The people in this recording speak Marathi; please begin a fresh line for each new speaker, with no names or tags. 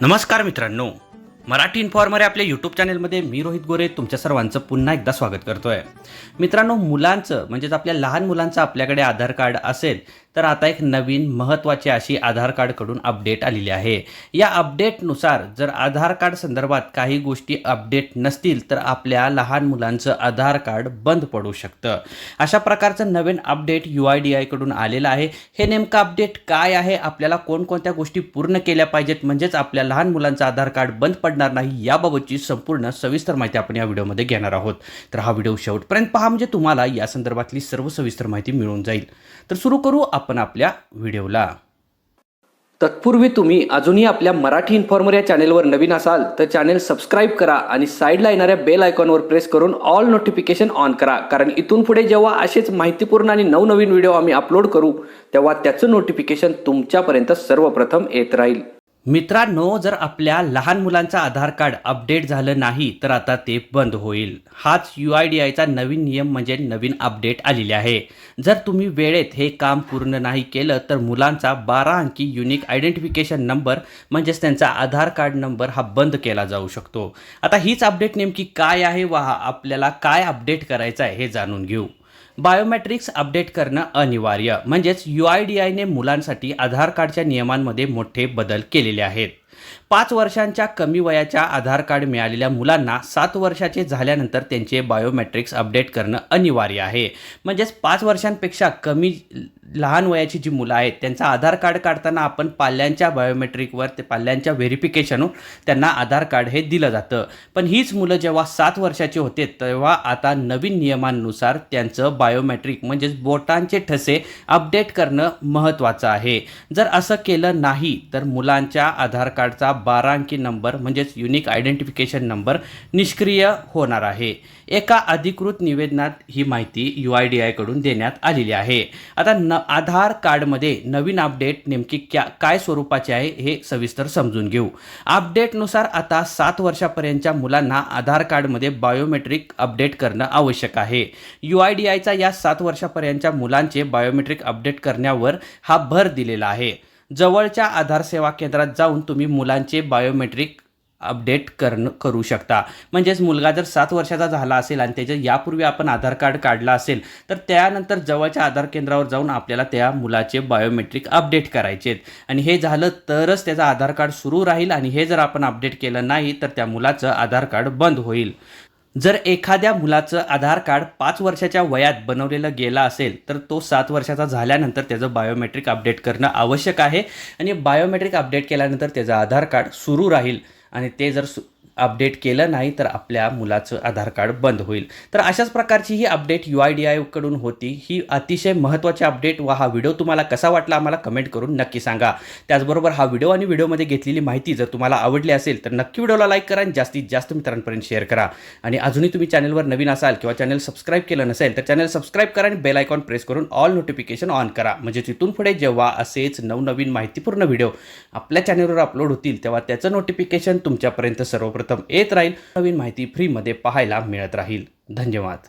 नमस्कार मित्रांनो. मराठी इन्फॉर्मर आपल्या यूट्यूब चॅनलमध्ये मी रोहित गोरे तुमच्या सर्वांचं पुन्हा एकदा स्वागत करतोय. मित्रांनो मुलांचं म्हणजेच आपल्या लहान मुलांचं आपल्याकडे आधार कार्ड असेल तर आता एक नवीन महत्त्वाची अशी आधार कार्डकडून अपडेट आलेली आहे. या अपडेटनुसार जर आधार कार्ड संदर्भात काही गोष्टी अपडेट नसतील तर आपल्या लहान मुलांचं आधार कार्ड बंद पडू शकतं. अशा प्रकारचं नवीन अपडेट यू आय डी आयकडून आलेलं आहे. हे नेमकं अपडेट काय आहे? आपल्याला कोणकोणत्या गोष्टी पूर्ण केल्या पाहिजेत? म्हणजेच आपल्या लहान मुलांचं आधार कार्ड बंद पडणार नाही याबाबतची संपूर्ण सविस्तर माहिती आपण या व्हिडिओमध्ये घेणार आहोत. तर हा व्हिडिओ शेवटपर्यंत पहा म्हणजे तुम्हाला या संदर्भातली सर्व सविस्तर माहिती मिळून जाईल. तर सुरू करू आपण आपल्या व्हिडिओला. तत्पूर्वी तुम्ही अजूनही आपल्या मराठी इन्फॉर्मर या चॅनेलवर नवीन असाल तर चॅनेल सबस्क्राईब करा आणि साईडला येणाऱ्या बेल आयकॉनवर प्रेस करून ऑल नोटिफिकेशन ऑन करा. कारण इथून पुढे जेव्हा असेच माहितीपूर्ण आणि नवनवीन व्हिडिओ आम्ही अपलोड करू तेव्हा त्याचं नोटिफिकेशन तुमच्यापर्यंत सर्वप्रथम येत राहील. मित्रांनो जर आपल्या लहान मुलांचं आधार कार्ड अपडेट झालं नाही तर आता ते बंद होईल. हाच यू आय डी आयचा नवीन नियम म्हणजे नवीन अपडेट आलेले आहे. जर तुम्ही वेळेत हे काम पूर्ण नाही केलं तर मुलांचा बारा अंकी युनिक आयडेंटिफिकेशन नंबर म्हणजेच त्यांचा आधार कार्ड नंबर हा बंद केला जाऊ शकतो. आता हीच अपडेट नेमकी काय आहे वा आपल्याला काय अपडेट करायचं आहे हे जाणून घेऊ. बायोमेट्रिक्स अपडेट करणं अनिवार्य. म्हणजेच यू आय डी आयने मुलांसाठी आधार कार्डच्या नियमांमध्ये मोठे बदल केलेले आहेत. पाच वर्षांच्या कमी वयाच्या आधार कार्ड मिळालेल्या मुलांना सात वर्षाचे झाल्यानंतर त्यांचे बायोमेट्रिक्स अपडेट करणं अनिवार्य आहे. म्हणजेच पाच वर्षांपेक्षा कमी लहान वयाची जी मुलं आहेत त्यांचा आधार कार्ड काढताना आपण पाल्यांच्या बायोमेट्रिकवर ते पाल्यांच्या व्हेरिफिकेशनवर त्यांना आधार कार्ड हे दिलं जातं. पण हीच मुलं जेव्हा सात वर्षाची होते तेव्हा आता नवीन नियमांनुसार त्यांचं बायोमेट्रिक म्हणजेच बोटांचे ठसे अपडेट करणं महत्त्वाचं आहे. जर असं केलं नाही तर मुलांच्या आधार कार्ड कार्डचा बारा अंकी नंबर म्हणजेच युनिक आयडेंटिफिकेशन नंबर निष्क्रिय होणार आहे. एका अधिकृत निवेदनात ही माहिती यू आय डी आयकडून देण्यात आलेली आहे. आता न आधार कार्डमध्ये नवीन अपडेट नेमकी क्या काय स्वरूपाचे आहे हे सविस्तर समजून घेऊ. अपडेटनुसार आता सात वर्षापर्यंतच्या मुलांना आधार कार्डमध्ये बायोमेट्रिक अपडेट करणं आवश्यक आहे. यू आय डी आयचा या सात वर्षापर्यंतच्या मुलांचे बायोमेट्रिक अपडेट करण्यावर हा भर दिलेला आहे. जवळच्या आधार सेवा केंद्रात जाऊन तुम्ही मुलांचे बायोमेट्रिक अपडेट करणं करू शकता. म्हणजेच मुलगा जर सात वर्षाचा झाला असेल आणि त्याच्या यापूर्वी आपण आधार कार्ड काढला असेल तर त्यानंतर जवळच्या आधार केंद्रावर जाऊन आपल्याला त्या मुलाचे बायोमेट्रिक अपडेट करायचे आहेत. आणि हे झालं तरच त्याचं आधार कार्ड सुरू राहील आणि हे जर आपण अपडेट केलं नाही तर त्या मुलाचं आधार कार्ड बंद होईल. जर एखाद्या मुलाचं आधार कार्ड पाच वर्षाच्या वयात बनवलेलं गेलं असेल तर तो सात वर्षाचा झाल्यानंतर त्याचं बायोमेट्रिक अपडेट करणं आवश्यक आहे. आणि बायोमेट्रिक अपडेट केल्यानंतर त्याचं आधार कार्ड सुरू राहील. आणि ते जर सु अपडेट केलं नाही तर आपल्या मुलाचं आधार कार्ड बंद होईल. तर अशाच प्रकारची ही अपडेट यू आय डी आयकडून होती. ही अतिशय महत्त्वाची अपडेट व हा व्हिडिओ तुम्हाला कसा वाटला आम्हाला कमेंट करून नक्की सांगा. त्याचबरोबर हा व्हिडिओ आणि व्हिडिओमध्ये घेतलेली माहिती जर तुम्हाला आवडली असेल तर नक्की व्हिडिओला लाईक करा आणि जास्तीत जास्त मित्रांपर्यंत शेअर करा. आणि अजूनही तुम्ही चॅनलवर नवीन असाल किंवा चॅनल सबस्क्राईब केलं नसेल तर चॅनल सबस्क्राईब करा आणि बेल आयकॉन प्रेस करून ऑल नोटिफिकेशन ऑन करा. म्हणजे तिथून पुढे जेव्हा असेच नवनवीन माहितीपूर्ण व्हिडिओ आपल्या चॅनलवर अपलोड होतील तेव्हा त्याचं नोटिफिकेशन तुमच्यापर्यंत सर्वप्रथम येत राहील. नवीन माहिती फ्रीमध्ये पाहायला मिळत राहील. धन्यवाद.